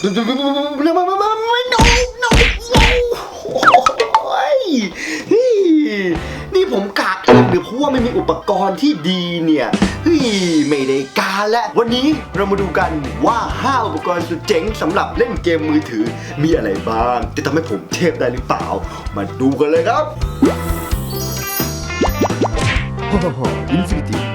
ไม่ไม่ไม่นี่ผมกากเองหรือเพราะว่าไม่มีอุปกรณ์ที่ดีเนี่ยเฮ้ยไม่ได้การและ วันนี้เรามาดูกันว่า 5 อุปกรณ์สุดเจ๋งสำหรับเล่นเกมมือถือมีอะไรบ้าง จะทำให้ผมเทพได้หรือเปล่า มาดูกันเลยครับอินฟินิตี้ก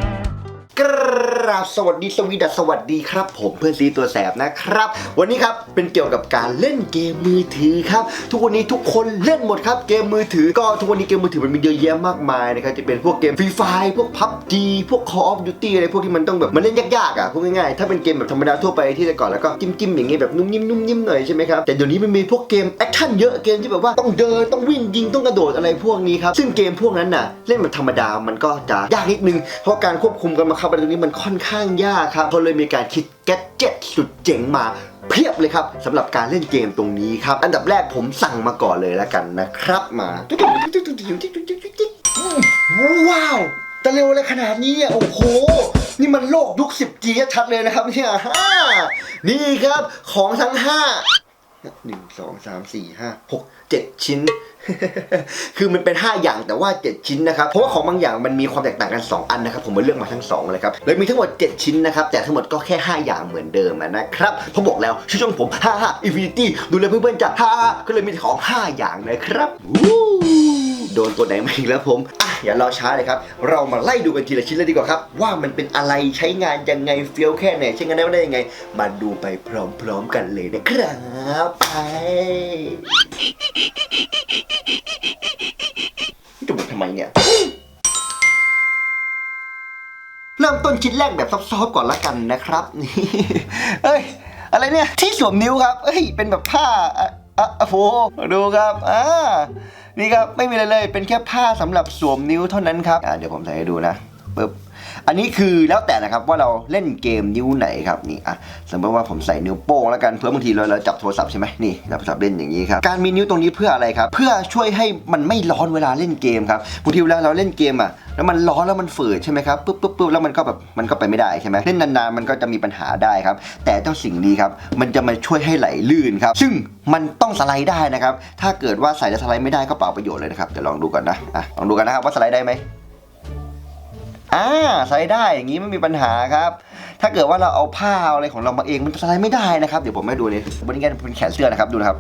ราบสวัสดีสวีดัสสวัสดีครับ ผมเพื่อนซีตัวแสบนะครับ วันนี้ครับเป็นเกี่ยวกับการเล่นเกมมือถือครับ ทุกวันนี้ทุกคนเล่นหมดครับเกมมือถือก็ทุกวันนี้เกมมือถือมันมีเยอะแยะมากมายนะครับจะเป็นพวกเกมฟรีไฟพวกพับจีพวก Call of Duty อะไรพวกที่มันต้องแบบมันเล่นยากๆอะพูดง่ายๆถ้าเป็นเกมแบบธรรมดาทั่วไปที่แต่ก่อนแล้วก็จิ้มๆอย่างงี้แบบนุ่มนิ่มนุ่มนิ่มหน่อยใช่ไหมครับแต่เดี๋ยวนี้มันมีพวกเกมแอคชั่นเยอะเกมที่แบบว่าต้องเดินต้องวิ่งยิงต้องกระโดดอะไรพวกนี้ครับซึ่งเกมพวกนั้นน่ะเล่นแบบธรรมดามันก็จะยากนิดนึงเพราะการควบคุมการบังคับอะไรตรงนี้มันค่อนข้างยากครับเขาเลยมีการคิดแกดเจ็ตสุดเจ๋งมาเพียบเลยครับสำหรับการเล่นเกมตรงนี้ครับ อันดับแรกผมสั่งมาก่อนเลยแล้วกันนะครับ มาว้าวจะเร็วอะไรขนาดนี้อะโอ้โห นี่มันโลกยุค 10G ชัดเลยนะครับเนี่ยฮ่านี่ครับของทั้ง 5 หนึ่งสองสามสี่ห้าหกเจ็ดชิ้น คือมันเป็น 5 อย่างแต่ว่า 7 ชิ้นนะครับ เพราะว่าของบางอย่างมันมีความแตกต่างกัน 2 อันนะครับ ผมมาเลือกมาทั้ง2เลยครับเลยมีทั้งหมด 7 ชิ้นนะครับ แต่ทั้งหมดก็แค่ 5 อย่างเหมือนเดิมนะครับผมบอกแล้วชื่อช่องผม55 Infinity ดูเลเพื่อนๆจะ55ก็เลยมีของ 5 อย่างนะครับโดนตัวไหนมาอีกแล้วผมอะ อย่ารอช้าเลยครับ เรามาไล่ดูกันทีละชิ้นเลยดีกว่าครับ ว่ามันเป็นอะไรใช้งานยังไงเฟี้ยวแค่ไหนใช้งานได้ไม่ได้ยังไง มาดูไปพร้อมๆกันเลยนะครับไปจะบอกทำไมเนี่ยเริ่มต้นชิ้นแรกแบบซอฟๆก่อนละกันนะครับนี่เอ้ย อะไรเนี่ย ที่สวมนิ้วครับเอ้ย เป็นแบบผ้าอะอะอะโฟดูครับ อ่า นี่ก็ไม่มีอะไรเลยเป็นแค่ผ้าสำหรับสวมนิ้วเท่านั้นครับเดี๋ยวผมใส่ให้ดูนะปึ๊บ อันนี้คือแล้วแต่นะครับว่าเราเล่นเกมนิ้วไหนครับนี่อะสมมติว่าผมใส่นิ้วโป้งแล้วกันเพื่อบางทีเราเราจับโทรศัพท์ใช่ไหมนี่จับโทรศัพท์เล่นอย่างนี้ครับการมีนิ้วตรงนี้เพื่ออะไรครับ เพื่อช่วยให้มันไม่ร้อนเวลาเล่นเกมครับบางทีเวลาเราเล่นเกมอะแล้วมันร้อนแล้วมันฝืดใช่ไหมครับปุ๊บปุ๊บปุ๊บแล้วมันก็แบบมันก็ไปไม่ได้ใช่ไหมเล่นนานๆมันก็จะมีปัญหาได้ครับ แต่เจ้าสิ่งนี้ครับมันจะมาช่วยให้ไหลลื่นครับซึ่งมันต้องสไลด์ได้นะครับถ้าเกิดว่าใส่แล้วสไลด์ไม่ได้ก็เปล่าประโยชน์เลยนะครับเดี๋ยวลองดูก่อนนะอะลองดูกันนะครับว่าสไลด์ได้ไหม อ่าใช้ได้อย่างนี้ไม่มีปัญหาครับ ถ้าเกิดว่าเราเอาผ้าเอาอะไรของเรามาเองมันสไลด์ไม่ได้นะครับเดี๋ยวผมให้ดูนี่บนนี้เป็นแขนเสื้อนะครับดูนะครับ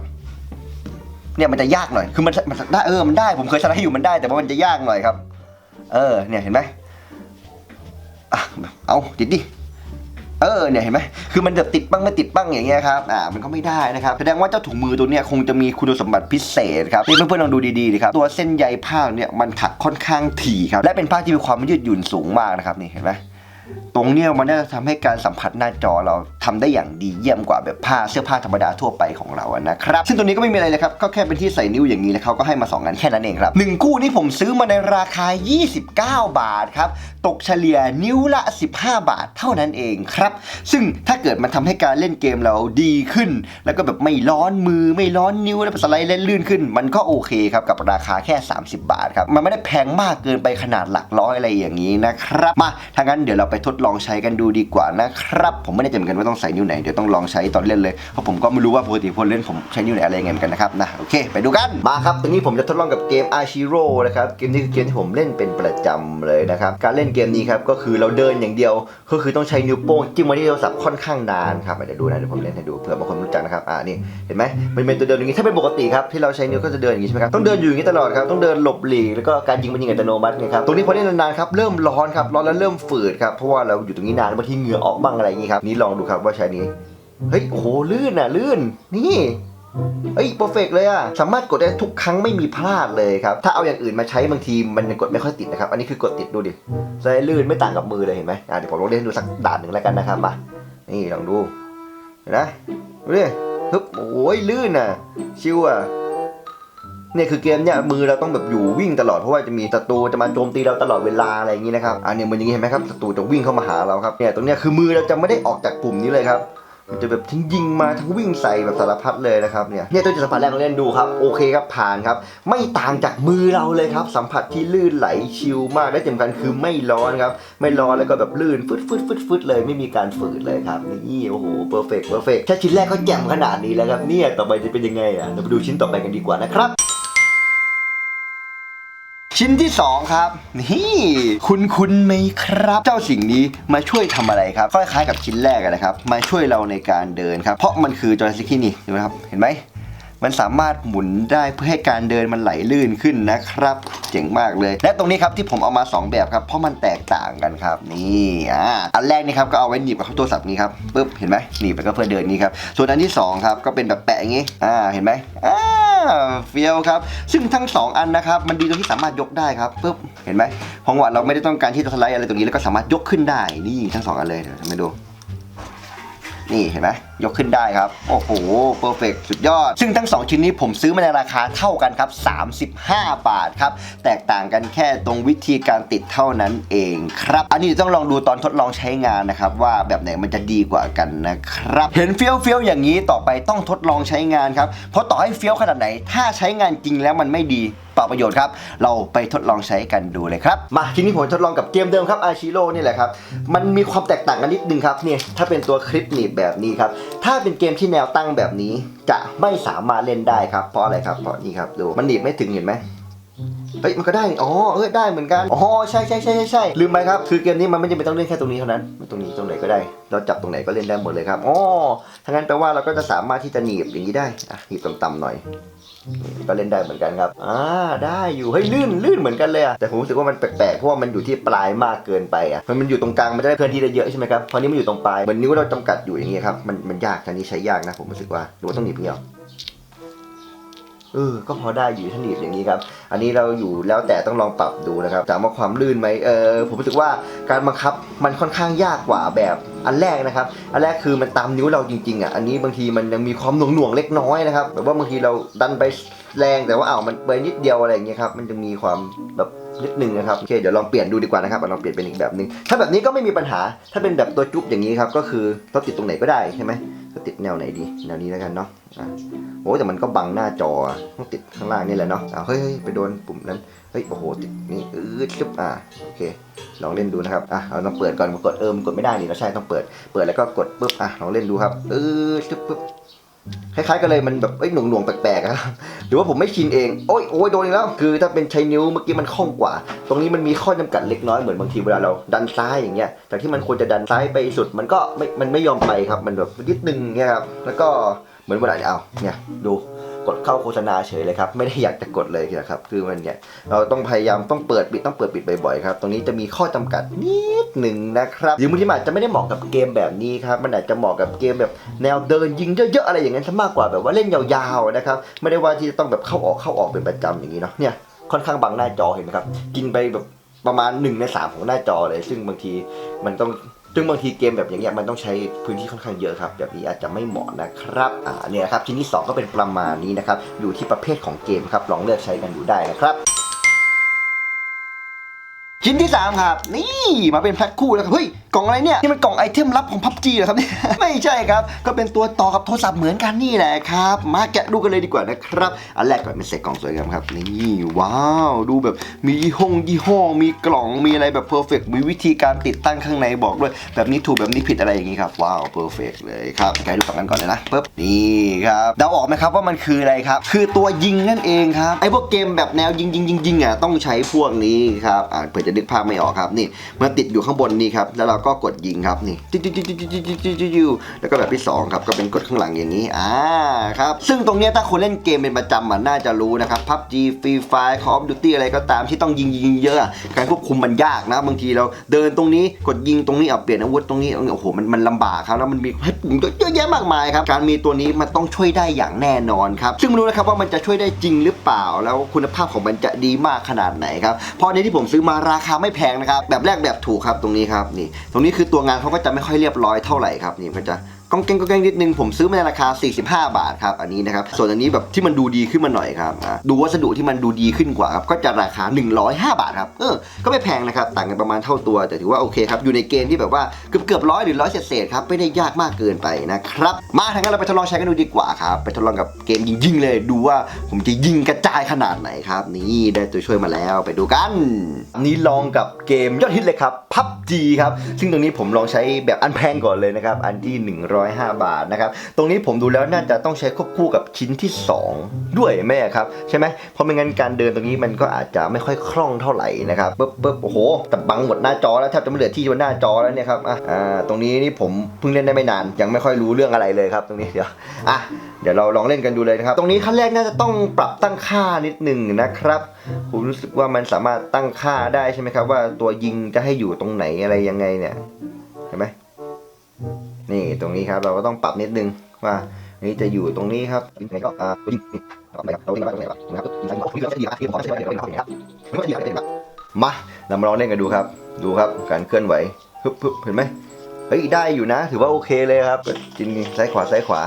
เนี่ยมันจะยากหน่อย คือมันมันได้เออ มันได้ ผมเคยสไลด์อยู่มันได้ แต่ว่ามันจะยากหน่อยครับ เออ เนี่ยเห็นไหมอะเอาติดดิ เออเนี่ยเห็นไหมคือมันจะติดบ้างไม่ติดบ้างอย่างเงี้ยครับอ่ามันก็ไม่ได้นะครับแสดงว่าเจ้าถุงมือตัวเนี้ยคงจะมีคุณสมบัติพิเศษครับนี่เพื่อนๆลองดูดีๆดิครับตัวเส้นใยผ้าเนี่ยมันถักค่อนข้างถี่ครับและเป็นผ้าที่มีความยืดหยุ่นสูงมากนะครับนี่เห็นไหม ตรงเนี้ยมันน่าจะทำให้การสัมผัสหน้าจอเราทำได้อย่างดีเยี่ยมกว่าแบบผ้าเสื้อผ้าธรรมดาทั่วไปของเราอะนะครับ ซึ่งตัวนี้ก็ไม่มีอะไรเลยครับ ก็แค่เป็นที่ใส่นิ้วอย่างนี้แล้วเขาก็ให้มา2องันแค่นั้นเองครับหนึ่งคู่นี้ผมซื้อมาในราคา 29 บาทครับ ตกเฉลี่ยนิ้วละ 15 บาทเท่านั้นเองครับ ซึ่งถ้าเกิดมันทำให้การเล่นเกมเราดีขึ้น แล้วก็แบบไม่ร้อนมือไม่ร้อนนิ้วแล้วสไลด์เล่นลื่นขึ้น มันก็โอเคครับกับราคาแค่ 30 บาทครับมันไม่ได้แพงมากเกินไปขนาดหลักร้อยอะไรอย่างนี้นะครับมาถ้างั้นเดี๋ยวเราไปทดลองใช้กันดูดีกว่านะครับ ผมไม่ได้จำกันว่าต้องใส่นิ้วไหน เดี๋ยวต้องลองใช้ตอนเล่นเลย เพราะผมก็ไม่รู้ว่าปกติคนเล่นผมใช้นิ้วไหนอะไรยังไงเหมือนกันนะครับนะโอเค ไปดูกันมาครับตอนนี้ผมจะทดลองกับเกม a r c h i r o นะครับเกมนี้คือเกมที่ผมเล่นเป็นประจำเลยนะครับการเล่นเกมนี้ครับก็คือเราเดินอย่างเดียว ก็คือต้องใช้นิ้วโป้งจิ้มมาที่โทรศัพท์ค่อนข้างนานครับเดี๋ยวดูนะเดี๋ยวผมเล่นให้ดูเผื่อบางคนรู้จักนะครับอ่านี่เห็นไหมมันเป็นตัวเดินอย่างนี้ถ้าเป็นปกติครับที่เราใช้นิ้วก็จะเดินอย่างนี้ใช่ไหมครับต้องเดินอยู่อย่างนี้ตลอดครับต้องเดินหลบหลีกแล้วก็การยิงมันยิงอัตโนมัติไงครับตรงนี้พอเล่นนานๆครับเริ่มร้อนครับร้อนแล้วเริ่มฝืดครับเพราะว่าเราอยู่ตรงนี้นานบางทีเหงื่อออกบ้างอะไรอย่างนี้ครับนี่ลองดูครับว่าใช้นี้เฮ้ยโอ้โหลื่นอะลื่นนี่เฮ้ยเพอร์เฟกเลยอะ สามารถกดได้ทุกครั้งไม่มีพลาดเลยครับ ถ้าเอาอย่างอื่นมาใช้บางทีมันยังกดไม่ค่อยติดนะครับ อันนี้คือกดติดดูดิสไลด์ลื่นไม่ต่างกับมือเลยเห็นไหมอะเดี๋ยวผมลองเล่นดูสักด่านหนึ่งแล้วกันนะครับมา นี่ลองดู เห็นไหมดูดิฮึบโอ้ยลื่นอะ ชิวอะ เนี่ยคือเกมเนี่ยมือเราต้องแบบอยู่วิ่งตลอดเพราะว่าจะมีศัตรูจะมาโจมตีเราตลอดเวลาอะไรอย่างนี้นะครับอันนี้มันอย่างนี้เห็นไหมครับศัตรูจะวิ่งเข้ามาหาเราครับเนี่ยตรงเนี้ยคือมือเราจะไม่ได้ออกจากปุ่มนี้เลยครับมันจะแบบทั้งยิงมาทั้งวิ่งใส่แบบสารพัดเลยนะครับเนี่ยเนี่ยตัวจุดสัมผัสแรกเราเล่นดูครับโอเคครับผ่านครับ ไม่ต่างจากมือเราเลยครับ สัมผัสที่ลื่นไหลชิลมากและสำคัญคือไม่ร้อนครับ ไม่ร้อนแล้วก็แบบลื่นฟึดฟึดฟึดฟึดเลยไม่มีการฝืดเลยครับนี่โอ้โหเพอร์เฟกต์เพอร์เฟกต์แค่ชิ้นแรกก็แจ่มขนาดนี้แล้วครับเนี่ยต่อไปจะเป็นยังไงอะเราไปดูชิ้นต่อไปกันดีกว่านะครับ ชิ้นที่ 2 ครับ นี่คุณคุณไหมครับ เจ้าสิ่งนี้มาช่วยทำอะไรครับคล้ายๆกับชิ้นแรกนะครับ มาช่วยเราในการเดินครับ เพราะมันคือจอยสติ๊กที่นี่เห็นไหมครับเห็นไหม มันสามารถหมุนได้เพื่อให้การเดินมันไหลลื่นขึ้นนะครับเจ๋งมากเลย และตรงนี้ครับที่ผมเอามา 2 แบบครับเพราะมันแตกต่างกันครับนี่อ่าอันแรกนี่ครับก็เอาไว้หนีบกับโทรศัพท์นี้ครับปึ๊บเห็นไหมหนีบไปก็เพื่อเดินนี้ครับส่วนอันที่สองครับก็เป็นแบบแปะอย่างงี้อ่าเห็นไหมอ่าเฟี้ยวครับ ซึ่งทั้งสองอันนะครับ มันดีตรงที่สามารถยกได้ครับปึ๊บ เห็นไหมเพราะว่าเราไม่ได้ต้องการที่จะสไลด์อะไรตรงนี้แล้วก็สามารถยกขึ้นได้ นี่ทั้งสองอันเลย เดี๋ยวทำให้ดู นี่เห็นไหมยกขึ้นได้ครับ โอ้โหเพอร์เฟกสุดยอด ซึ่งทั้ง 2 ชิ้นนี้ผมซื้อมาในราคาเท่ากันครับ 35 บาทครับ แตกต่างกันแค่ตรงวิธีการติดเท่านั้นเองครับ อันนี้ต้องลองดูตอนทดลองใช้งานนะครับ ว่าแบบไหนมันจะดีกว่ากันนะครับ เห็นเฟี้ยวเฟี้ยวๆอย่างนี้ต่อไปต้องทดลองใช้งานครับ เพราะต่อให้เฟี้ยวขนาดไหน ถ้าใช้งานจริงแล้วมันไม่ดีเปล่าประโยชน์ครับ เราไปทดลองใช้กันดูเลยครับ มาทีนี้ผมทดลองกับเกมเดิมครับอาชิโร่นี่แหละครับ มันมีความแตกต่างกันนิดนึงครับเนี่ยถ้าเป็นตัวคลิปหนีบแบบนี้ครับถ้าเป็นเกมที่แนวตั้งแบบนี้จะไม่สามารถเล่นได้ครับ เพราะอะไรครับ เพราะนี่ครับดูมันหนีบไม่ถึงเห็นไหมเฮ้ยมันก็ได้นี่อ๋อ เออได้เหมือนกัน อ๋อ ใช่ใช่ใช่ใช่ใช่ลืมไปครับ คือเกมนี้มันไม่จำเป็นต้องเล่นแค่ตรงนี้เท่านั้นมันตรงนี้ตรงไหนก็ได้ เราจับตรงไหนก็เล่นได้หมดเลยครับ อ๋อถ้างั้นแปลว่าเราก็จะสามารถที่จะหนีบอย่างนี้ได้ อะ หนีบต่ำๆหน่อยนี่ ก็เล่นได้เหมือนกันครับ อ่า ได้อยู่ เฮ้ย ลื่น ลื่นเหมือนกันเลยอะแต่ผมรู้สึกว่ามันแปลกๆ เพราะว่ามันอยู่ที่ปลายมากเกินไปอะมันมันอยู่ตรงกลาง มันจะได้เคลื่อนที่ได้เยอะใช่ไหมครับ พอนี้มันอยู่ตรงปลาย เหมือนนิ้วเราจำกัดอยู่อย่างเงี้ยครับ มัน มันยากทันนี้ใช้ยากนะ ผมรู้สึกว่า หรือว่าต้องหนีบเงี้ย เออ ก็พอได้อยู่ถ้านีบอย่างนี้ครับ อันนี้เราอยู่แล้วแต่ต้องลองปรับดูนะครับถามว่าความลื่นไหมเออผมรู้สึกว่าการบังคับมันค่อนข้างยากกว่าแบบอันแรกนะครับ อันแรกคือมันตามนิ้วเราจริงๆอะ อันนี้บางทีมันยังมีความหน่วงหน่วงๆเล็กน้อยนะครับ แบบว่าบางทีเราดันไปแรงแต่ว่าอ้าวมันไปนิดเดียวอะไรอย่างเงี้ยครับ มันจะมีความแบบนิดนึงนะครับ โอเค เดี๋ยวลองเปลี่ยนดูดีกว่านะครับลองเปลี่ยนเป็นอีกแบบหนึง ถ้าแบบนี้ก็ไม่มีปัญหา ถ้าเป็นแบบตัวจุ๊บอย่างนี้ครับ ก็คือเราติดตรงไหนก็ได้ใช่ไหม ก็ติดแนวไหนดีแนวนี้แล้วกันเนาะอะโอ้แต่มันก็บังหน้าจอต้องติดข้างล่างนี่แหละเนาะอ้าวเฮ้ยไปโดนปุ่มนั้นเฮ้ยโอ้โหติดนี่อื้อซึบอ่าโอเค ลองเล่นดูนะครับอะเราต้องเปิดก่อนกดเออมันกดไม่ได้นี่เราใช่ต้องเปิด เปิดแล้วก็กดปุ๊บอะลองเล่นดูครับอื้อซึบปุ๊บ คล้ายๆกันเลยมันแบบเอ้ยหน่วงหน่วงๆแปลกๆอะหรือว่าผมไม่ชินเองโอ้ยโอ้ยโดนอีกแล้วคือถ้าเป็นใช้นิ้วเมื่อกี้มันคล่องกว่า ตรงนี้มันมีข้อจำกัดเล็กน้อยเหมือนบางทีเวลาเราดันซ้ายอย่างเงี้ยจากที่มันควรจะดันซ้ายไปสุดมันก็ไม่มันไม่ยอมไปครับมันแบบนิดนึงเงี้ยครับแล้วก็เหมือนเวลาเนี่ยเอาเนี่ยดู กดเข้าโฆษณาเฉยเลยครับ ไม่ได้อยากจะกดเลยนะครับ คือมันเนี่ยเราต้องพยายามต้องเปิดปิดต้องเปิดปิดบ่อยๆครับ ตรงนี้จะมีข้อจำกัดนิดหนึ่งนะครับหรือบางทีมันอาจจะไม่ได้เหมาะกับเกมแบบนี้ครับ มันอาจจะเหมาะกับเกมแบบแนวเดินยิงเยอะๆอะไรอย่างนั้นซะมากกว่าแบบว่าเล่นยาวๆนะครับ ไม่ได้ว่าที่จะต้องแบบเข้าออกเข้าออกเป็นประจำอย่างนี้เนาะ เนี่ยค่อนข้างบังหน้าจอเห็นไหมครับ กินไปแบบประมาณ1ใน3ของหน้าจอเลย ซึ่งบางทีมันต้อง ซึ่งบางทีเกมแบบอย่างเงี้ยมันต้องใช้พื้นที่ค่อนข้างเยอะครับ แบบนี้อาจจะไม่เหมาะนะครับอ่าเนี่ยครับชิ้นที่ 2 ก็เป็นประมาณนี้นะครับอยู่ที่ประเภทของเกมครับลองเลือกใช้กันดูได้นะครับชิ้นที่ 3 ครับ นี่มาเป็นแพ็คคู่แล้วครับเฮ้ย กล่องอะไรเนี่ยนี่มันกล่องไอเทมลับของพับจีเหรอครับเนี่ยไม่ใช่ครับ ก็เป็นตัวต่อกับโทรศัพท์เหมือนกันนี่แหละครับ มาแกะดูกันเลยดีกว่านะครับ อันแรกก่อนเป็นเซ็ตกล่องสวยงามครับนี่ว้าว ดูแบบมียี่ห้องยี่ห้อ มีกล่องมีอะไรแบบเพอร์เฟกมีวิธีการติดตั้งข้างในบอกด้วย แบบนี้ถูกแบบนี้ผิดอะไรอย่างนี้ครับ ว้าวเพอร์เฟกเลยครับแกะดูฝั่งนั้นก่อนเลยนะปึ๊บนี่ครับเดาออกไหมครับว่ามันคืออะไรครับ คือตัวยิงนั่นเองครับไอ้พวกเกมแบบแนวยิงยิงยิงยิงอะต้องใช้พวกนี้ครับอ่าเผื่อจะนึกภาพไม่ออกครับนี่มันติดอยู่ข้างบนนี่ครับแล้วเราก็กดยิงครับนี่จิ๊ดจิ๊ดจิ๊ดจิ๊ดจิ๊ดจิ๊ดจิ๊ดแล้วก็แบบที่ 2 ครับก็เป็นกดข้างหลังอย่างนี้อ่าครับซึ่งตรงนี้ถ้าคนเล่นเกมเป็นประจำมันน่าจะรู้นะครับพับจีฟรีไฟคอมดูตี้อะไรก็ตามที่ต้องยิงยิงเยอะการควบคุมมันยากนะบางทีเราเดินตรงนี้กดยิงตรงนี้เอาเปลี่ยนอาวุธตรงนี้โอ้โหมันมันลำบากครับแล้วมันมีให้ปุ่มเยอะแยะมากมายครับการมีตัวนี้มันต้องช่วยได้อย่างแน่นอนครับซึ่งไม่รู้นะครับว่ามันจะช่วยได้จริงหรือเปล่า แล้วคุณภาพของมันจะดีมากขนาดไหนครับเพราะในที่ผมซื้อมาราคาไม่แพงนะครับแบบแรกแบบถูกครับตรงนี้ครับนี่ตรงนี้คือตัวงานเขาก็จะไม่ค่อยเรียบร้อยเท่าไหร่ครับนี่มันก็จะ ก้องแกงก้องแกงนิดนึงผมซื้อมาในราคา 45 บาทครับอันนี้นะครับส่วนอันนี้แบบที่มันดูดีขึ้นมาหน่อยครับดูวัสดุที่มันดูดีขึ้นกว่าครับก็จะราคา 105 บาทครับเออก็ไม่แพงนะครับต่างกันประมาณเท่าตัว แต่ถือว่าโอเคครับอยู่ในเกณฑ์ที่แบบว่าเกือบเกือบร้อยหรือร้อยเศษครับไม่ได้ยากมากเกินไปนะครับมาทางนั้นเราไปทดลองใช้กันดูดีกว่าครับไปทดลองกับเกมยิงๆเลยดูว่าผมจะยิงกระจายขนาดไหนครับนี่ได้ตัวช่วยมาแล้วไปดูกันนี่ลองกับเกมยอดฮิตเลยครับ PUBG ครับซึ่งตรงนี้ผมลองใช้แบบอันแพงก่อนเลยนะครับอันที่105 บาทนะครับ ตรงนี้ผมดูแล้วน่าจะต้องใช้ควบคู่กับชิ้นที่ 2 ด้วยแม่ครับ ใช่ไหมเพราะไม่งั้นการเดินตรงนี้มันก็อาจจะไม่ค่อยคล่องเท่าไหร่นะครับปึ๊บปึ๊บโอ้โหแต่บังหมดหน้าจอแล้วแทบจะไม่เหลือที่บนหน้าจอแล้วเนี่ยครับอะอ่าตรงนี้นี่ผมเพิ่งเล่นได้ไม่นาน ยังไม่ค่อยรู้เรื่องอะไรเลยครับตรงนี้เดี๋ยวอะเดี๋ยวเราลองเล่นกันดูเลยนะครับ ตรงนี้ขั้นแรกน่าจะต้องปรับตั้งค่านิดหนึ่งนะครับ ผมรู้สึกว่ามันสามารถตั้งค่าได้ใช่ไหมครับ ว่าตัวยิงจะให้อยู่ตรงไหนอะไรยังไงเนี่ย เห็นไหม นี่ตรงนี้ครับเราก็ต้องปรับนิดนึงว่านี่จะอยู่ตรงนี้ครับยิงไหนก็อ่าตัวยิงนี่ต่อไปครับเรายิงมาตรงไหนครับยิงซ้ายขวาผมจะดีนะที่ผมขอใช้เดี๋ยวเรามก็ดีนะครับมาเรามาลองเล่นกันดูครับ ดูครับการเคลื่อนไหวฮึบฮึบเห็นไหมเฮ้ยได้อยู่นะ ถือว่าโอเคเลยครับก็จินซ้ายขวาซ้ายขวา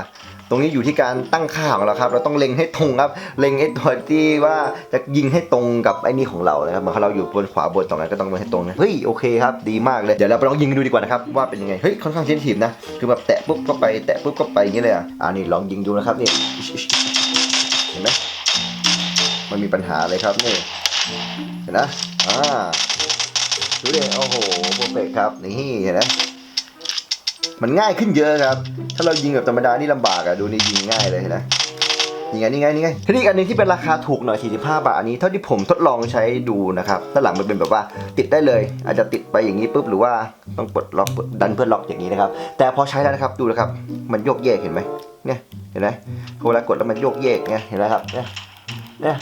ตรงนี้อยู่ที่การตั้งค่าของเราครับ เราต้องเล็งให้ตรงครับ เล็งให้ตัวที่ว่าจะยิงให้ตรงกับไอ้นี่ของเรานะครับเหมือนเราอยู่บนขวาบนตรงนั้นก็ต้องให้ตรงนะเฮ้ยโอเคครับดีมากเลยเดี๋ยวเราไปลองยิงกันดูดีกว่านะครับว่าเป็นยังไงเฮ้ยค่อนข้างเซนทีฟนะคือแบบแตะปุ๊บก็ไปแตะปุ๊บก็ไปอย่างนี้เลยอะอ่านี่ลองยิงดูนะครับนี่เห็นไหมมันมีปัญหาเลยครับนี่เห็นนะอ่าดูดิโอ้โหโปรเฟกครับนี่เห็นไหมมันง่ายขึ้นเยอะครับ ถ้าเรายิงแบบธรรมดานี่ลำบากอะดูนี่ยิงง่ายเลยเห็นไหมนี่ไงนี่ไงนี่ไงทีนี้อันหนึงที่เป็นราคาถูกหน่อย 45 บาทอันนี้เท่าที่ผมทดลองใช้ดูนะครับด้านหลังมันเป็นแบบว่าติดได้เลย อาจจะติดไปอย่างนี้ปุ๊บหรือว่าต้องปลดล็อกดันเพื่อล็อกอย่างนี้นะครับ แต่พอใช้แล้วนะครับดูนะครับ มันโยกเยกเห็นไหมเนี่ยเห็นไหมเวลากดแล้วมันโยกเยกไงเห็นไหมครับเนี่ยเนี่ย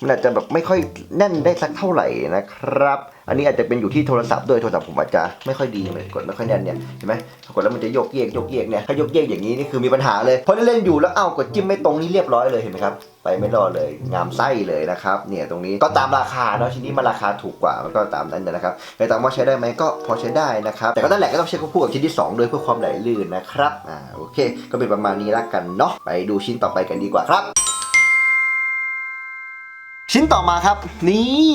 มันอาจจะแบบไม่ค่อยแน่นได้สักเท่าไหร่นะครับ อันนี้อาจจะเป็นอยู่ที่โทรศัพท์ด้วยโทรศัพท์ผมอาจจะไม่ค่อยดีเลยกดไม่ค่อยแน่นเนี่ยเห็นไหมกดแล้วมันจะโยกเยกโยกเยกเนี่ยถ้าโยกเยกอย่างนี้นี่คือมีปัญหาเลยพอเล่นอยู่แล้วเอ้ากดจิ้มไม่ตรงนี่เรียบร้อยเลยเห็นไหมครับไปไม่รอดเลยงามไส้เลยนะครับเนี่ยตรงนี้ก็ตามราคาเนาะชิ้นนี้มันราคาถูกกว่ามันก็ตามนั้นนะครับแต่ถามว่าใช้ได้ไหมก็พอใช้ได้นะครับแต่ก็นั่นแหละก็ต้องเช็คควบคู่กับชิ้นที่สองด้วยเพื่อความไหลลื่นนะครับอ่าโอเค ก็เป็นประมาณนี้ละกันเนาะไปดูชิ้นต่อไปกันดีกว่าครับ ชิ้นต่อมาครับ นี่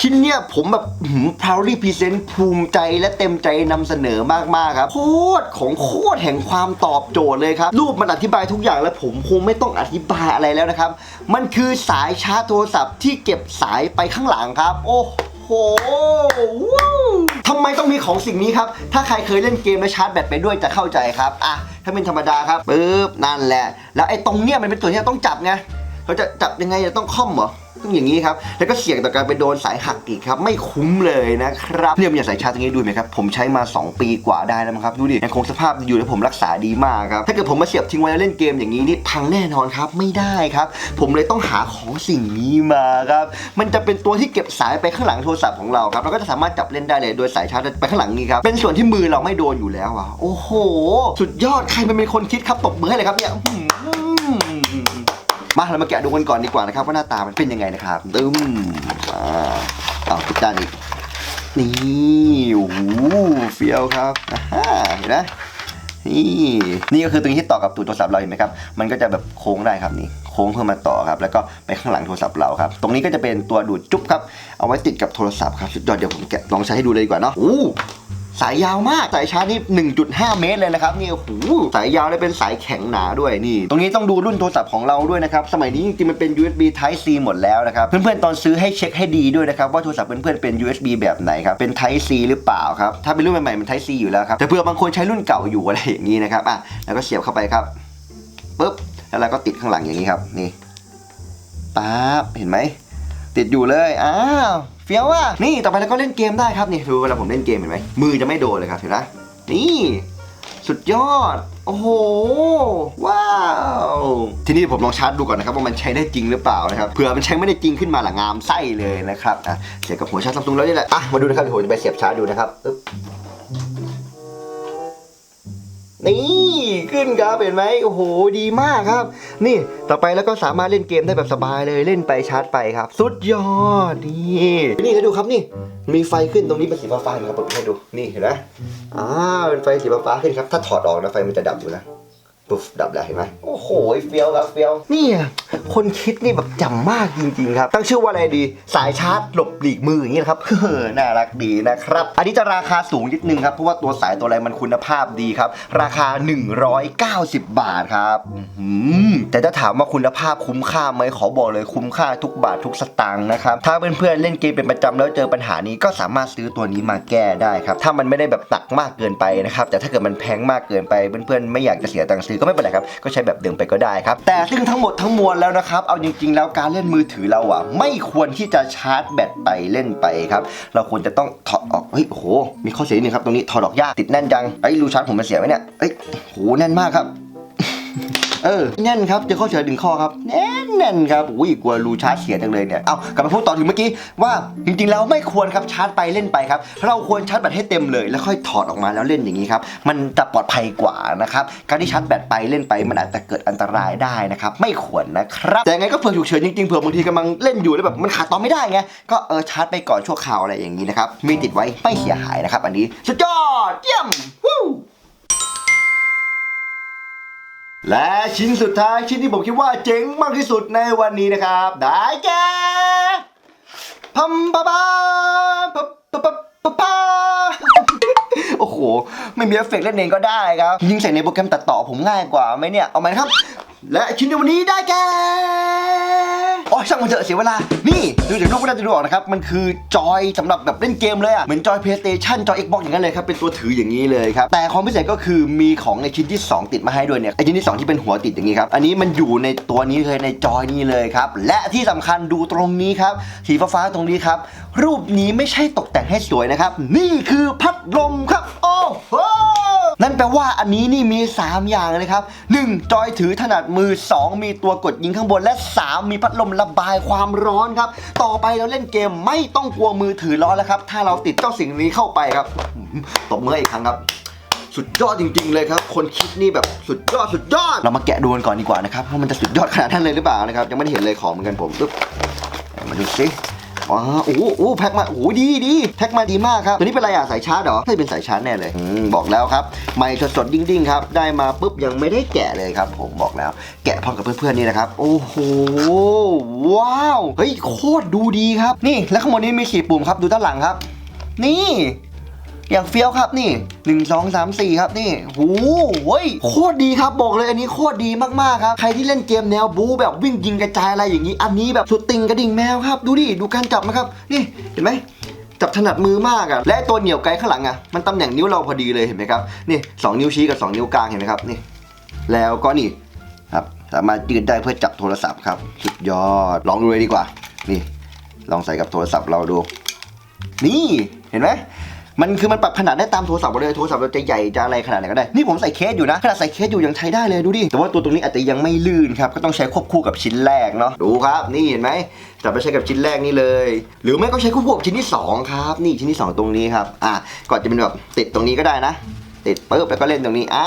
ชิ้นเนี้ยผมแบบหืม proudly present ภูมิใจและเต็มใจนำเสนอมาก ๆ ครับ โคตรของโคตรแห่งความตอบโจทย์เลยครับ รูปมันอธิบายทุกอย่างแล้วผมคงไม่ต้องอธิบายอะไรแล้วนะครับ มันคือสายชาร์จโทรศัพท์ที่เก็บสายไปข้างหลังครับ โอ้โหว้ทำไมต้องมีของสิ่งนี้ครับ ถ้าใครเคยเล่นเกมและชาร์จแบตไปด้วยจะเข้าใจครับ อะ ถ้าเป็นธรรมดาครับปึ๊บนั่นแหละ แล้วไอ้ตรงเนี้ยมันเป็นตัวที่เราต้องจับไง เขาจะจับยังไงจะต้องค่อมเหรอต้องอย่างนี้ครับแล้วก็เสี่ยงต่อการไปโดนสายหักอีกครับ ไม่คุ้มเลยนะครับเนี่ยมีสายชาร์จตรงนี้ดูไหมครับผมใช้มา 2 ปีกว่าได้แล้วมั้งครับดูดิยังคงสภาพอยู่และผมรักษาดีมากครับถ้าเกิดผมมาเสียบทิ้งไว้แล้วเล่นเกมอย่างนี้นี่พังแน่นอนครับไม่ได้ครับ ผมเลยต้องหาของสิ่งนี้มาครับมันจะเป็นตัวที่เก็บสายไปข้างหลังโทรศัพท์ของเราครับแล้วก็จะสามารถจับเล่นได้เลยโดยสายชาร์จไปข้างหลังนี้ครับเป็นส่วนที่มือเราไม่โดนอยู่แล้วอะโอ้โห สุดยอดใครมันเป็นคนคิดครับตบมือให้เลยครับเนี่ย มาเรามาแกะดูกันก่อนดีกว่านะครับ ว่าหน้าตามันเป็นยังไงนะครับตึ้มอ่าเอาปิดด้านอีกนี่โอ้โหเฟี้ยวครับอ่าเห็นไหมนี่นี่ก็คือตรงนี้ที่ต่อกับตูดโทรศัพท์เราเห็นไหมครับ มันก็จะแบบโค้งได้ครับนี่ โค้งเพื่อมาต่อครับ แล้วก็ไปข้างหลังโทรศัพท์เราครับ ตรงนี้ก็จะเป็นตัวดูดจุ๊บครับ เอาไว้ติดกับโทรศัพท์ครับสุดยอดเดี๋ยวผมแกะลองใช้ให้ดูเลยดีกว่าเนาะ โอ้ สายยาวมากสายชาร์จนี่1.5 เมตรเลยนะครับนี่โอ้โหสายยาวเลยเป็นสายแข็งหนาด้วยนี่ ตรงนี้ต้องดูรุ่นโทรศัพท์ของเราด้วยนะครับสมัยนี้จริงๆมันเป็น USB Type C หมดแล้วนะครับเพื่อนๆตอนซื้อให้เช็คให้ดีด้วยนะครับว่าโทรศัพท์เพื่อนๆเป็น USB แบบไหนครับเป็น Type C หรือเปล่าครับถ้าเป็นรุ่นใหม่ๆมัน Type C อยู่แล้วครับแต่เผื่อบางคนใช้รุ่นเก่าอยู่อะไรอย่างนี้นะครับอะแล้วก็เสียบเข้าไปครับปุ๊บแล้วเราก็ติดข้างหลังอย่างนี้ครับนี่ปั๊บเห็นไหมติดอยู่เลยอ้าว เฟี้ยวว่ะนี่ต่อไปเราก็เล่นเกมได้ครับนี่ดูเวลาผมเล่นเกมเห็นไหมมือจะไม่โดนเลยครับเห็นไหมนี่สุดยอด โอ้โห ว้าว ทีนี้ผมลองชาร์จดูก่อนนะครับว่ามันใช้ได้จริงหรือเปล่านะครับ เผื่อมันใช้ไม่ได้จริงขึ้นมาหลังงามไส้เลยนะครับ อะ เสียบกับหัวชาร์จซัมซุงแล้วนี่แหละ อะ มาดูนะครับเดี๋ยวผมจะไปเสียบชาร์จดูนะครับ นี่ขึ้นครับเห็นไหมโอ้โหดีมากครับ นี่ต่อไปแล้วก็สามารถเล่นเกมได้แบบสบายเลยเล่นไปชาร์จไปครับ สุดยอดนี่นี่ให้ดูครับนี่ มีไฟขึ้นตรงนี้เป็นสีฟ้าๆนะครับเปิดให้ดูนี่เห็นไหมอ่าเป็นไฟสีฟ้าๆขึ้นครับ ถ้าถอดออกนะไฟมันจะดับอยู่นะ ปุ๊บดับแล้วเห็นไหมโอ้โหเฟี้ยวครับเฟี้ยวนี่อะคนคิดนี่แบบจำมากจริงๆครับ ตั้งชื่อว่าอะไรดี สายชาร์จหลบหลีกมืออย่างนี้นะครับเฮ้อน่ารักดีนะครับ อันนี้จะราคาสูงนิดนึงครับ เพราะว่าตัวสายตัวอะไรมันคุณภาพดีครับ ราคา 190 บาทครับอื้อหือแต่ถ้าถามว่าคุณภาพคุ้มค่าไหมขอบอกเลยคุ้มค่าทุกบาททุกสตางค์นะครับถ้าเพื่อนๆเล่นเกมเป็นประจำแล้วเจอปัญหานี้ก็สามารถซื้อตัวนี้มาแก้ได้ครับถ้ามันไม่ได้แบบหนักมากเกินไปนะครับแต่ถ้าเกิดมันแพงมากเกินไปเพื่อนๆไม่อยากจะเสียตังค์ือก็ไม่เป็นไรครับ ก็ใช้แบบเดิมไปก็ได้ครับ แต่ซึ่งทั้งหมดทั้งมวลแล้วนะครับ เอาจริง ๆ แล้วการเล่นมือถือเราอะ ไม่ควรที่จะชาร์จแบตไปเล่นไปครับ เราควรจะต้องถอดออก เฮ้ยโห มีข้อเสียนิดนึงครับตรงนี้ถอดออกยากติดแน่นจังไอ้รูชาร์จผมมันเสียไหมเนี่ยเอ้ยโหแน่นมากครับ เออแน่นครับจอข้อเสียดึงข้อครับแน่นแน่นครับอุ้ยกลัวรูชาร์จเสียจังเลยเนี่ยเอากลับมาพูดต่อถึงเมื่อกี้ว่าจริงๆแล้วไม่ควรครับชาร์จไปเล่นไปครับ เราควรชาร์จแบตให้เต็มเลย แล้วค่อยถอดออกมาแล้วเล่นอย่างนี้ครับมันจะปลอดภัยกว่านะครับการที่ชาร์จแบตไปเล่นไปมันอาจจะเกิดอันตรายได้นะครับไม่ควรนะครับแต่ยังไงก็เผื่อฉุกเฉินจริงๆเผื่อบางทีกำลังเล่นอยู่แล้วแบบมันขาดต่อไม่ได้ไงก็เออชาร์จไปก่อนชั่วคราวอะไรอย่างนี้นะครับมีติดไว้ไม่เสียหายนะครับอันนี้สุดยอดเยี่ยมวู้ และชิ้นสุดท้ายชิ้นที่ผมคิดว่าเจ๋งมากที่สุดในวันนี้นะครับ ได้แก่พัมปะปาปะปะปะปะปาโอ้โห ไม่มีเอฟเฟกต์เล่นเองก็ได้ครับ ยิงใส่ในโปรแกรมตัดต่อผมง่ายกว่าไหมเนี่ย เอาไหมครับ และชิ้นในวันนี้ได้แก่ อ้ยช่างมันเถอะเสียเวลา นี่ดูจากรูปก็น่าจะดูออกนะครับ มันคือจอยสำหรับแบบเล่นเกมเลยอะเหมือนจอย PlayStation จอย Xbox อย่างนั้นเลยครับ เป็นตัวถืออย่างนี้เลยครับ แต่ความพิเศษก็คือมีของในชิ้นที่ 2 ติดมาให้ด้วยเนี่ย ไอชิ้นที่ 2 ที่เป็นหัวติดอย่างนี้ครับ อันนี้มันอยู่ในตัวนี้เลยในจอยนี้เลยครับ และที่สำคัญดูตรงนี้ครับ สีฟ้าๆตรงนี้ครับ รูปนี้ไม่ใช่ตกแต่งให้สวยนะครับ นี่คือพัดลมครับ โอ้โหนั่นแปลว่าอันนี้นี่มี 3 อย่างเลยครับ 1. จอยถือถนัดมือ 2 มีตัวกดยิงข้างบนและ 3 มีพัดลมระบายความร้อนครับ ต่อไปเราเล่นเกมไม่ต้องกลัวมือถือร้อนแล้วครับ ถ้าเราติดเจ้าสิ่งนี้เข้าไปครับตบมืออีกครั้งครับ สุดยอดจริง ๆ เลยครับ คนคิดนี่แบบสุดยอดสุดยอด เรามาแกะดูกันก่อนดีกว่านะครับว่ามันจะสุดยอดขนาดนั้นเลยหรือเปล่านะครับ ยังไม่ได้เห็นเลยของเหมือนกันผมปึ๊บมาดูสิ ว้าโอ้โหโอ้โหแพ็คมาโอ้โหดีดีแพ็คมาดีมากครับตัวนี้เป็นอะไรอะสายชาร์จเหรอน่าจะเป็นสายชาร์จแน่เลยอืมบอกแล้วครับไม่สดๆดิ้งๆครับได้มาปุ๊บยังไม่ได้แกะเลยครับ ผมบอกแล้ว แกะพร้อมกับเพื่อนๆนี่นะครับโอ้โหว้าวเฮ้ยโคตรดูดีครับ นี่แล้วข้างบนนี้มีสี่ปุ่มครับดูด้านหลังครับ นี่ อย่างเฟี้ยวครับนี่หนึ่งสองสามสี่ครับนี่หูเฮ้ยโคตรดีครับบอกเลยอันนี้โคตรดีมากๆครับ ใครที่เล่นเกมแนวบู๊แบบวิ่งยิงกระจายอะไรอย่างนี้ อันนี้แบบสุดติงกระดิ่งแมวครับ ดูดิดูการจับนะครับ นี่เห็นไหมจับถนัดมือมากอะและตัวเหนียวไกลข้างหลังอะมันตำแหน่งนิ้วเราพอดีเลยเห็นไหมครับนี่สองนิ้วชี้กับสองนิ้วกลางเห็นไหมครับนี่ แล้วก็นี่ครับสามารถยืดได้เพื่อจับโทรศัพท์ครับสุดยอดลองดูเลยดีกว่า นี่ ลองใส่กับโทรศัพท์เราดู นี่เห็นไหม มันคือมันปรับขนาดได้ตามโทรศัพท์เราเลยโทรศัพท์เราจะใหญ่จะอะไรขนาดไหนก็ได้นี่ผมใส่เคสอยู่นะขนาดใส่เคสอยู่ยังใช้ได้เลยดูดิแต่ว่าตัวตรงนี้อาจจะยังไม่ลื่นครับก็ต้องใช้ควบคู่กับชิ้นแรกเนาะดูครับ นี่เห็นไหมจับไปใช้กับชิ้นแรกนี่เลย หรือไม่ก็ใช้ควบคู่กับชิ้นที่สองครับนี่ชิ้นที่สองตรงนี้ครับอะก่อนจะเป็นแบบติดตรงนี้ก็ได้นะ ติดปึ๊บแล้วก็เล่นตรงนี้อ่า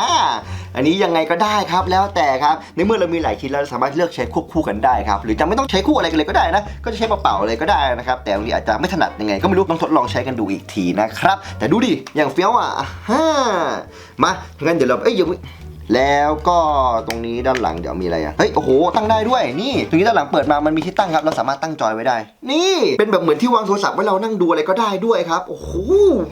อันนี้ยังไงก็ได้ครับแล้วแต่ครับในเมื่อเรามีหลายชิ้นเราสามารถเลือกใช้ควบคู่กันได้ครับหรือจะไม่ต้องใช้คู่อะไรกันเลยก็ได้นะก็จะใช้เปล่าๆเลยก็ได้นะครับแต่บางทีอาจจะไม่ถนัดยังไงก็ไม่รู้ต้องทดลองใช้กันดูอีกทีนะครับแต่ดูดิอย่างเฟี้ยวอะอ่าฮ่ามางั้นเดี๋ยวเราเอ้ยอย่า แล้วก็ตรงนี้ด้านหลังเดี๋ยวมีอะไรอะ เฮ้ย โอ้โห ตั้งได้ด้วย นี่ ตรงนี้ด้านหลังเปิดมา มันมีที่ตั้งครับ เราสามารถตั้งจอยไว้ได้ นี่ เป็นแบบเหมือนที่วางโทรศัพท์ไว้เรานั่งดูอะไรก็ได้ด้วยครับ โอ้โห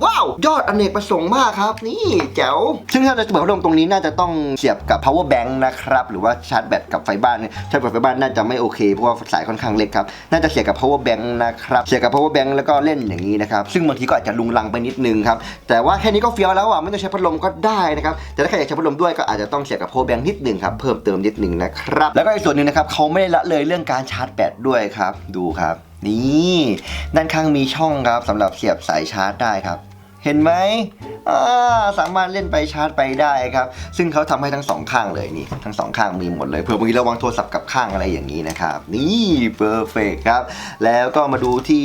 ว้าว ยอดอเนกประสงค์มากครับ นี่แจ๋ว ซึ่งถ้าเราจะเปิดพัดลมตรงนี้น่าจะต้องเสียบกับ power bank นะครับ หรือว่าชาร์จแบตกับไฟบ้านเนี่ยชาร์จกับไฟบ้านน่าจะไม่โอเค เพราะว่าสายค่อนข้างเล็กครับ น่าจะเสียบกับ power bank นะครับ เสียบกับ power bank แล้วก็เล่นอย่างนี้นะครับ ซึ่งบางทีก็อาจจะลุงลังไปนิดนึงครับ แต่ว่าแค่นี้ก็เฟี้ยวแล้วอะไม่ต้องใช้พัดลมก็ได้นะครับ แต่ถ้าใครอยากใช้พัดลมด้วยก็อาจจะต้องเสียกับ power bank นิดหนึ่งครับเพิ่มเติมนิดหนึ่งนะครับ แล้วก็อีกส่วนหนึ่งนะครับเขาไม่ได้ละเลยเรื่องการชาร์จแบตด้วยครับ ดูครับ นี่ ด้านข้างมีช่องครับสำหรับเสียบสายชาร์จได้ครับ เห็นไหมสามารถเล่นไปชาร์จไปได้ครับ ซึ่งเขาทำให้ทั้งสองข้างเลยนี่ ทั้งสองข้างมีหมดเลยเผื่อบางทีเราวางโทรศัพท์กับข้างอะไรอย่างนี้นะครับ นี่เพอร์เฟกครับ แล้วก็มาดูที่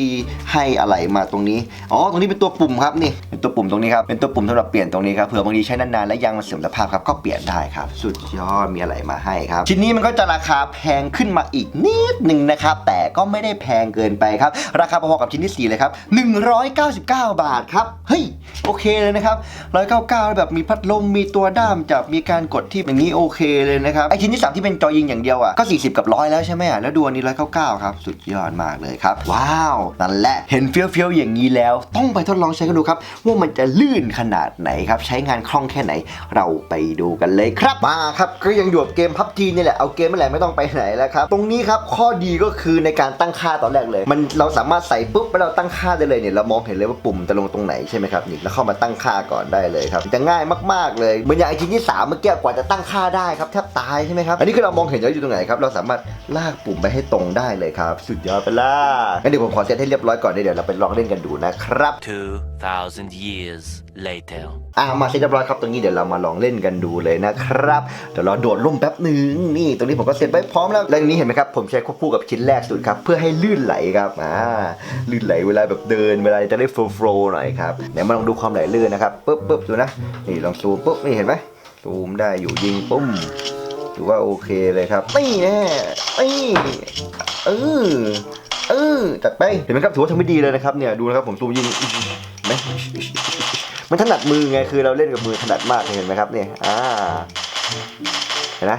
ให้อะไรมาตรงนี้ อ๋อ ตรงนี้เป็นตัวปุ่มครับนี่ เป็นตัวปุ่มตรงนี้ครับ เป็นตัวปุ่มสำหรับเปลี่ยนตรงนี้ครับ เผื่อบางทีใช้นานๆแล้วยางมันเสื่อมสภาพครับ ก็เปลี่ยนได้ครับ สุดยอด มีอะไรมาให้ครับ ชิ้นนี้มันก็จะราคาแพงขึ้นมาอีกนิดหนึ่งนะครับ แต่ก็ไม่ได้แพงเกินไปครับ ราคาพอๆกับชิ้นที่สี่เลยครับ 199 บาทครับ เฮ้ยโอเคเลยนะครับ199แบบมีพัดลมมีตัวด้ามจับมีการกดที่อย่างนี้โอเคเลยนะครับไอชิ้นที่สามที่เป็นจอยิงอย่างเดียวอะก็ 40 กับร้อยแล้วใช่ไหมอะแล้วดูอันนี้199 ครับ สุดยอดมากเลยครับ ว้าวนั่นแหละเห็นเฟี้ยวๆอย่างนี้แล้ว ต้องไปทดลองใช้กันดูครับ ว่ามันจะลื่นขนาดไหนครับ ใช้งานคล่องแค่ไหนเราไปดูกันเลยครับมาครับก็ยังอยู่กับเกมพับจีนี่แหละเอาเกมเมื่อไหร่ไม่ต้องไปไหนแล้วครับตรงนี้ครับข้อดีก็คือในการตั้งค่าตอนแรกเลย มันเราสามารถใส่ปุ๊บแล้วเราตั้งค่าได้เลยเนี่ยเรามองเห็นเลยว่าปุ่มจะลงตรงไหนใช่ไหมครับนี่แล้วเข้ามาตั้งค่าก่อนได้เลยครับจะง่ายมากๆเลยเหมือนอย่างไอชิ้นที่สามเมื่อกี้กว่าจะตั้งค่าได้ครับแทบตายใช่ไหมครับอันนี้คือเรามองเห็นแล้อยู่ตรงไหนครับเราสามารถลากปุ่มไปให้ตรงได้เลยครับ สุดยอดไปละงั้นเดี๋ยวผมขอเซตให้เรียบร้อยก่อนเดี๋ยวเราไปลองเล่นกันดูนะครับ 2,000 years later. อ่ามาเสร็จเรียบร้อยครับตรงนี้เดี๋ยวเรามาลองเล่นกันดูเลยนะครับเดี๋ยวเราโดดร่มแป๊บหนึ่งนี่ตรงนี้ผมก็เสร็จไว้พร้อมแล้วแล้วองนี้เห็นไหมครับผมใช้ควบคู่กับชิ้นแรกสุดครับเพื่อให้ลื่นไหลครับอ่าลื่นไหลเวลาแบบเดินเวลาจะได้โฟล์โฟล์หน่อยครับเดี๋ยวมาลองดูความไหลลื่นนะครับปุ๊บปุ๊บดูนะนี่ลองซูมปุ๊บนี่เห็นไหมซูมได้อยู่ยิงปุ้มถือว่าโอเคเลยครับนี่แน่นี่เออเออจัดไปเห็นไหมครับถือว่าทำไม่ดีเลยนะครับเนี่ยดูนะครับผมซูมยิง ไหมมันถนัดมือไงคือเราเล่นกับมือถนัดมากเห็นไหมครับเนี่ยอ่าเห็นไหม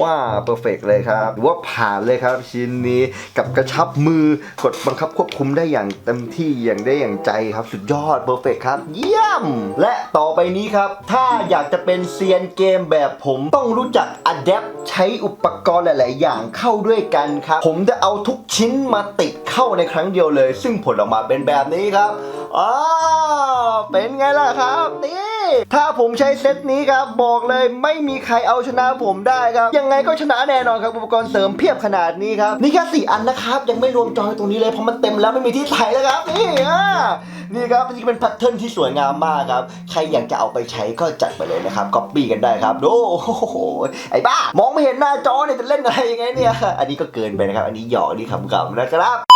ว้าเพอร์เฟกเลยครับว่าผ่านเลยครับชิ้นนี้กับกระชับมือกดบังคับควบคุมได้อย่างเต็มที่อย่างได้อย่างใจครับ สุดยอดเพอร์เฟกครับ เยี่ยม และต่อไปนี้ครับ ถ้าอยากจะเป็นเซียนเกมแบบผมต้องรู้จักอัดแอปใช้อุปกรณ์หลาย ๆ อย่างเข้าด้วยกันครับ ผมจะเอาทุกชิ้นมาติดเข้าในครั้งเดียวเลย ซึ่งผลออกมาเป็นแบบนี้ครับ อ้าวเป็นไงล่ะครับนี่ถ้าผมใช้เซตนี้ครับบอกเลยไม่มีใครเอาชนะผมได้ครับยังไงก็ชนะแน่นอนครับอุปกรณ์เสริมเพียบขนาดนี้ครับนี่แค่สี่อันนะครับยังไม่รวมจอยตรงนี้เลยเพราะมันเต็มแล้วไม่มีที่ใส่แล้วครับนี่อ่านี่ครับนี่เป็นแพทเทิร์นที่สวยงามมากครับใครอยากจะเอาไปใช้ก็จัดไปเลยนะครับก๊อปปี้กันได้ครับดูโอ้โหไอ้บ้ามองไม่เห็นหน้าจอเนี่ยจะเล่นอะไรยังไงเนี่ยอันนี้ก็เกินไปนะครับ อันนี้หยอกนี่ขำๆนะครับ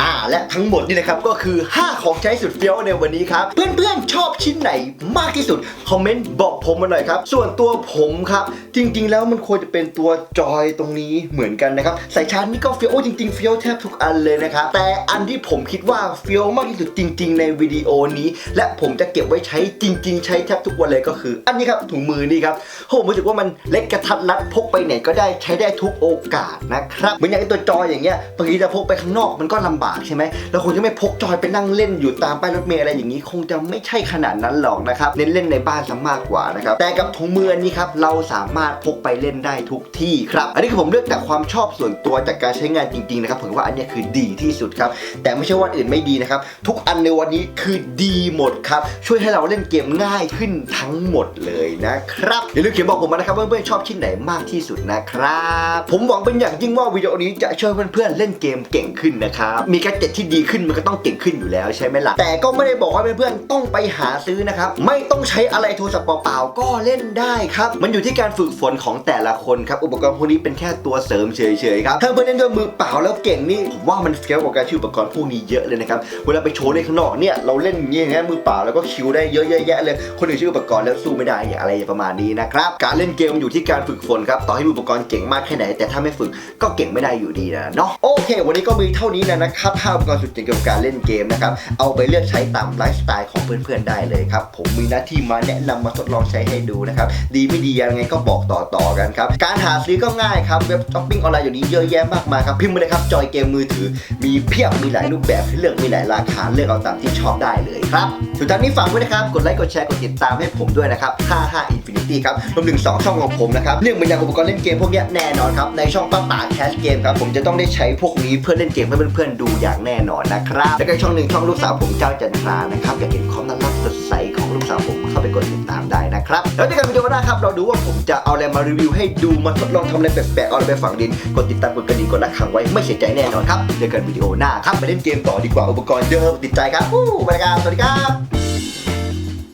อ่า และทั้งหมดนี่นะครับก็คือ 5 ของใช้สุดเฟี้ยวในวันนี้ครับ เพื่อนๆชอบชิ้นไหนมากที่สุด คอมเมนต์บอกผมมาหน่อยครับ ส่วนตัวผมครับ จริงๆ แล้วมันควรจะเป็นตัวจอยตรงนี้เหมือนกันนะครับสายชาร์จนี่ก็เฟี้ยวโอ้จริงๆเฟี้ยวแทบทุกอันเลยนะครับแต่อันที่ผมคิดว่าเฟี้ยวมากที่สุดจริง ๆ ในวิดีโอนี้ และผมจะเก็บไว้ใช้จริง ๆ ใช้แทบทุกวันเลยก็คือ อันนี้ครับถุงมือนี่ครับผมรู้สึกว่ามันเล็กกระทัดรัดพกไปไหนก็ได้ใช้ได้ทุกโอกาสนะครับเหมือนอย่างตัวจอยอย่างเงี้ยบางทีจะพกไปข้างนอกมันก็ลำบากใช่ไหมเราคงจะไม่พกจอยไปนั่งเล่นอยู่ตามป้ายรถเมล์อะไรอย่างนี้ คงจะไม่ใช่ขนาดนั้นหรอกนะครับเน้นเล่นในบ้านซะมากกว่านะครับแต่กับถุงมืออันนี้ครับเราสามารถพกไปเล่นได้ทุกที่ครับอันนี้คือผมเลือกจากความชอบส่วนตัวจากการใช้งานจริงๆนะครับผมว่าอันนี้คือดีที่สุดครับแต่ไม่ใช่ว่าอันอื่นไม่ดีนะครับทุกอันในวันนี้คือดีหมดครับช่วยให้เราเล่นเกมง่ายขึ้นทั้งหมดเลยนะครับอย่าลืมเขียนบอกผมมานะครับว่าเพื่อนๆชอบชิ้นไหนมากที่สุดนะครับ ผมหวังเป็นอย่างยิ่งว่าวิดีโอนี้จะช่วยเพื่อนๆเล่นเกมเก่งขึ้นนะครับมีแกดเจ็ตที่ดีขึ้นมันก็ต้องเก่งขึ้นอยู่แล้วใช่ไหมล่ะ แต่ก็ไม่ได้บอกว่าเพื่อนๆต้องไปหาซื้อนะครับ ไม่ต้องใช้อะไรโทรศัพท์เปล่าๆก็เล่นได้ครับ มันอยู่ที่การฝึกฝนของแต่ละคนครับ อุปกรณ์พวกนี้เป็นแค่ตัวเสริมเฉยๆครับ ถ้าเพื่อนเล่นด้วยมือเปล่าแล้วเก่งนี่ผมว่ามันเฟี้ยวกว่าการใช้อุปกรณ์พวกนี้เยอะเลยนะครับ เวลาไปโชว์ในข้างนอกเนี่ยเราเล่นอย่างนี้อย่างนี้มือเปล่าแล้วก็คิวได้เยอะแยะเลย คนอื่นใช้อุปกรณ์แล้วสู้ไม่ได้อย่างอะไรประมาณนี้นะครับการเล่นเกมอยู่ที่การฝึกฝนครับต่อให้อุปกรณ์เก่งมากแค่ไหน แต่ถ้าไม่ฝึกก็เก่งไม่ได้อยู่ดีนะเนาะโอเค วันนี้ก็มีเท่านี้นะนะครับถ้าอุปกรณ์สุดเจ๋งเกี่ยวกับการเล่นเกมนะครับ เอาไปเลือกใช้ตามไลฟ์สไตล์ของเพื่อนๆได้เลยครับ ผมมีหน้าที่มาแนะนำมาทดลองใช้ให้ดูนะครับ ดีไม่ดียังไงก็บอกต่อๆกันครับ การหาซื้อก็ง่ายครับ เว็บช้อปปิ้งออนไลน์อยู่นี้เยอะแยะมากมายครับ พิมพ์มาเลยครับ จอยเกมมือถือ มีเพียบ มีหลายรูปแบบให้เลือก มีหลายราคาเลือกเอาตามที่ชอบได้เลยครับ สุดท้ายนี้ฝากไว้นะครับ กดไลค์ กดแชร์ กดติดตามให้ผมด้วยนะครับ 55 Infinity ครับ รวมถึง 2 ช่องของผมนะครับ เรื่องเหมือนอย่างอุปกรณ์เล่นเกมพวกนี้แน่นอนครับ ในช่องป้าป่าแคสเกมครับ ผมจะต้องได้ใช้พวกนี้เพื่อเล่นเกมให้เพื่อนๆดูอย่างแน่นอนนะครับแล้วก็ช่องหนึ่งช่องลูกสาวผมเจ้าจันทรานะครับอยากเห็นความน่ารักสดใสของลูกสาวผมเข้าไปกดติดตามได้นะครับแล้วในการวิดีโอหน้าครับเราดูว่าผมจะเอาอะไรมารีวิวให้ดูมาทดลองทำอะไรแปลกๆเอาอะไรไปฝังดินกดติดตามกดกระดิ่งกดระฆังไว้ไม่เสียใจแน่นอนครับเจอกันวิดีโอหน้าครับไปเล่นเกมต่อดีกว่าอุปกรณ์เยอะติดใจครับอู้บรรยากาสวัสดีครับ